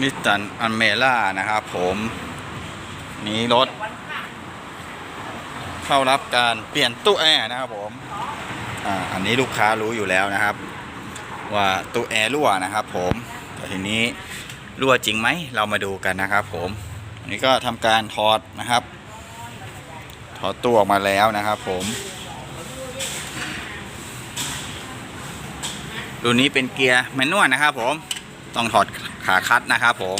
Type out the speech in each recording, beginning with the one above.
นิสสันอันเมล่านะครับผมนี้รถ เข้ารับการเปลี่ยนตู้แอร์นะครับผมอ่าอันนี้ลูกค้ารู้อยู่แล้วนะครับ ว่าตู้แอร์รั่วนะครับ ผมแต่ทีนี้รั่วจริงไหมเรามาดูกันนะครับ ผมอันนี้ก็ทำการถอดนะครับ ถอดตู้ออกมาแล้วนะครับ ผมรุ่นนี้เป็นเกียร์แมนนวลนะครับ ผมต้องถอด ขาคัดนะครับผม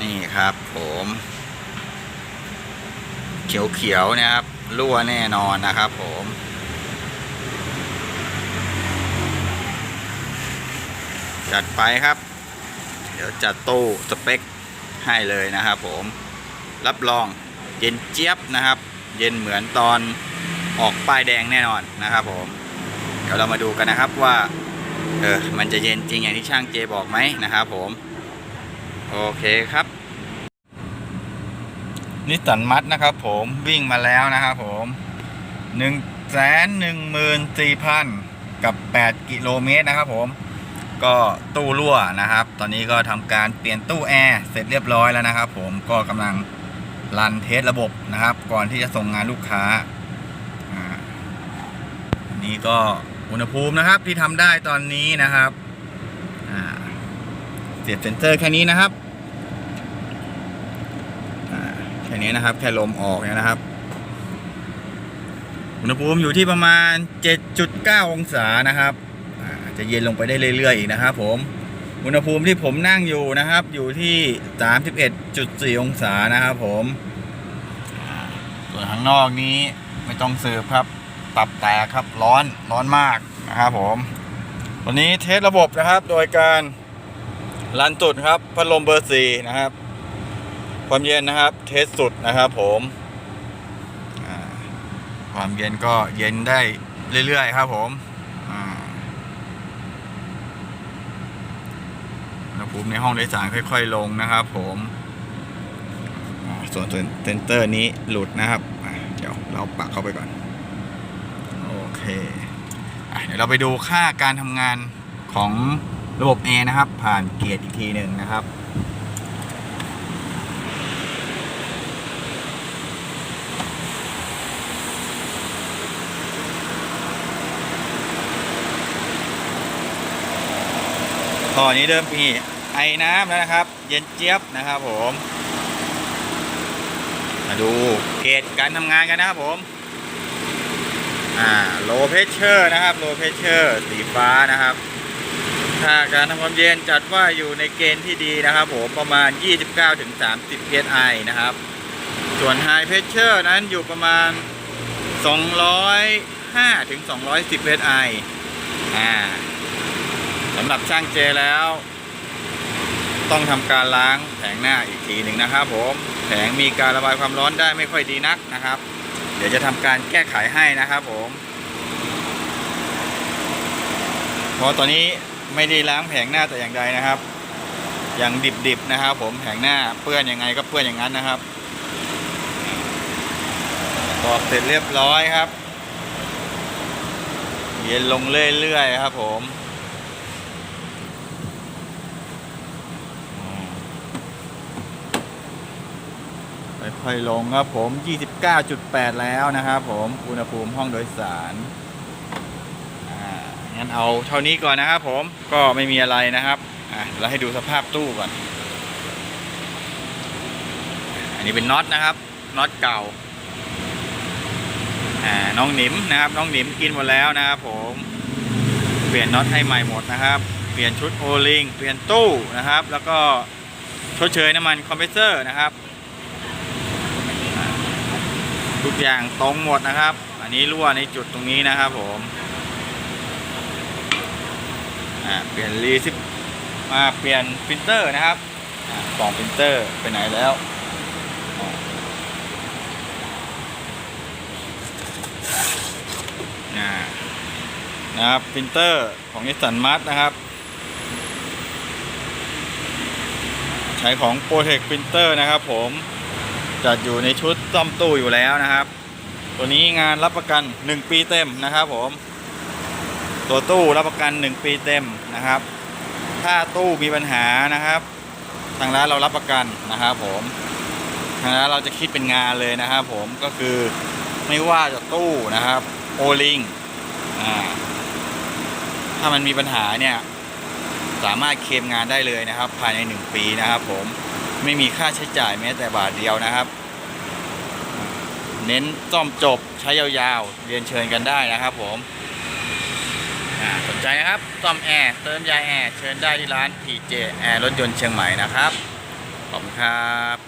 นี่ครับผม เขียวๆนะครับรั่วแน่นอนนะครับผมจัดไปครับ เดี๋ยวจัดตู้สเปคให้เลยนะครับผม รับรองเย็นเจี๊ยบนะครับ เย็นเหมือนตอน ออกป้ายแดงแน่นอนนะครับผม เดี๋ยวเรามาดูกันนะครับว่า เออ มันจะเย็นจริงอย่างที่ช่างเจบอกไหมนะครับผม โอเคครับนิสสันมัดนะครับผมวิ่งมาแล้วนะครับผมหนึ่งแสนหนึ่งหมื่นสี่พันกับแปดกิโลเมตรนะครับผมก็ตู้รั่วนะครับ ตอนนี้ก็ทำการเปลี่ยนตู้แอร์เสร็จเรียบร้อยแล้วนะครับผมก็กำลังรันเทสระบบนะครับ ก่อนที่จะส่งงานลูกค้า นนี้ก็อุณหภูมินะครับที่ทำได้ตอนนี้นะครับเสียบเซนเซอร์แค่นี้นะครับแค่นี้นะครับ แค่ลมออกเนี่ยนะครับอุณหภูมิอยู่ที่ประมาณ 7.9 องศานะครับจะเย็นลงไปได้เรื่อยๆอีกนะครับ ผมอุณหภูมิที่ผมนั่งอยู่นะครับ อยู่ที่ 31.4 องศานะครับ ผมส่วนข้างนอกนี้ไม่ต้องเสืบครับ ตับแตกครับร้อนร้อนมากนะครับผมวันนี้เทสระบบนะครับ โดยการรันจุดครับพัดลมเบอร์สี่นะครับ ความเย็นนะครับ เทสสุดนะครับผมความเย็นก็เย็นได้เรื่อยๆครับผมอุณหภูมิในห้องโดยสารค่อย ๆ ลงนะครับ ผมส่วนเซนเตอร์นี้หลุดนะครับ เดี๋ยวเราปักเข้าไปก่อน เคเดี๋ยวเราไปดูค่าการทำงานของระบบแอร์นะครับ ผ่านเกียร์อีกทีหนึ่งนะครับท่อนี้เริ่มมีไอน้ำแล้วนะครับ เย็นเจี๊ยบนะครับผม มาดูเกจการทำงานกันนะครับผม อ่า low pressure นะครับ low pressure สีฟ้านะครับ ถ้าการทำความเย็นจัดว่าอยู่ในเกณฑ์ที่ดีนะครับผมประมาณ 29-30 psi นะครับ ส่วน high pressure นั้นอยู่ประมาณ 205-210 psi อ่าสำหรับช่างเจแล้ว ต้องทำการล้างแผงหน้าอีกทีหนึ่งนะครับผมแผงมีการระบายความร้อนได้ไม่ค่อยดีนักนะครับ เดี๋ยวจะทำการแก้ไขให้นะครับผมเพราะตอนนี้ไม่ได้ล้างแผงหน้าแต่อย่างใดนะครับอยังดิบๆนะครับ ผมแผงหน้าเปื้อนยังไงก็เปื้อนอย่างนั้นนะครับตอกเสร็จเรียบร้อยครับ เย็นลงเรื่อยๆครับผม ค่อยลงครับผม 29.8 แล้วนะครับผมอุณหภูมิห้องโดยสารงั้นเอาเท่านี้ก่อนนะครับผมก็ไม่มีอะไรนะครับอะเราให้ดูสภาพตู้ก่อน อันนี้เป็นน็อตนะครับน็อตเก่าอ่าน้องหนิมนะครับ น้องหนิมกินหมดแล้วนะครับผมเปลี่ยนน็อตให้ใหม่หมดนะครับ เปลี่ยนชุดโอลิงเปลี่ยนตู้นะครับ แล้วก็ชดเชยน้ำมันคอมเพรสเซอร์นะครับ ทุกอย่างตรงหมดนะครับ อันนี้รั่วในจุดตรงนี้นะครับผมเปลี่ยนรีซิปมาเปลี่ยนพิมพ์เตอร์นะครับกล่องพิมพ์เตอร์ไปไหนแล้วอ่นะครับพิมพ์เตอร์ของนิสสันมัดนะครับ ใช้ของ Protect Printer นะครับผม จัดอยู่ในชุดซ่อมตู้อยู่แล้วนะครับ ตัวนี้งานรับประกัน 1 ปีเต็มนะครับผม ตัวตู้รับประกัน 1 ปีเต็มนะครับ ถ้าตู้มีปัญหานะครับ ทางร้านเรารับประกันนะครับผมทางร้านเราจะคิดเป็นงานเลยนะครับ ผมก็คือไม่ว่าจะตู้นะครับโอลิงอ่าถ้ามันมีปัญหาเนี่ยสามารถเคลมงานได้เลยนะครับ ภายใน 1 ปีนะครับผม ไม่มีค่าใช้จ่ายแม้แต่บาทเดียวนะครับ เน้นซ่อมจบใช้ยาวๆ เรียนเชิญกันได้นะครับผมสนใจนะครับซ่อมแอร์เติมยาแอร์เชิญได้ที่ร้าน PJ แอร์รถยนต์เชียงใหม่นะครับ ขอบคุณครับ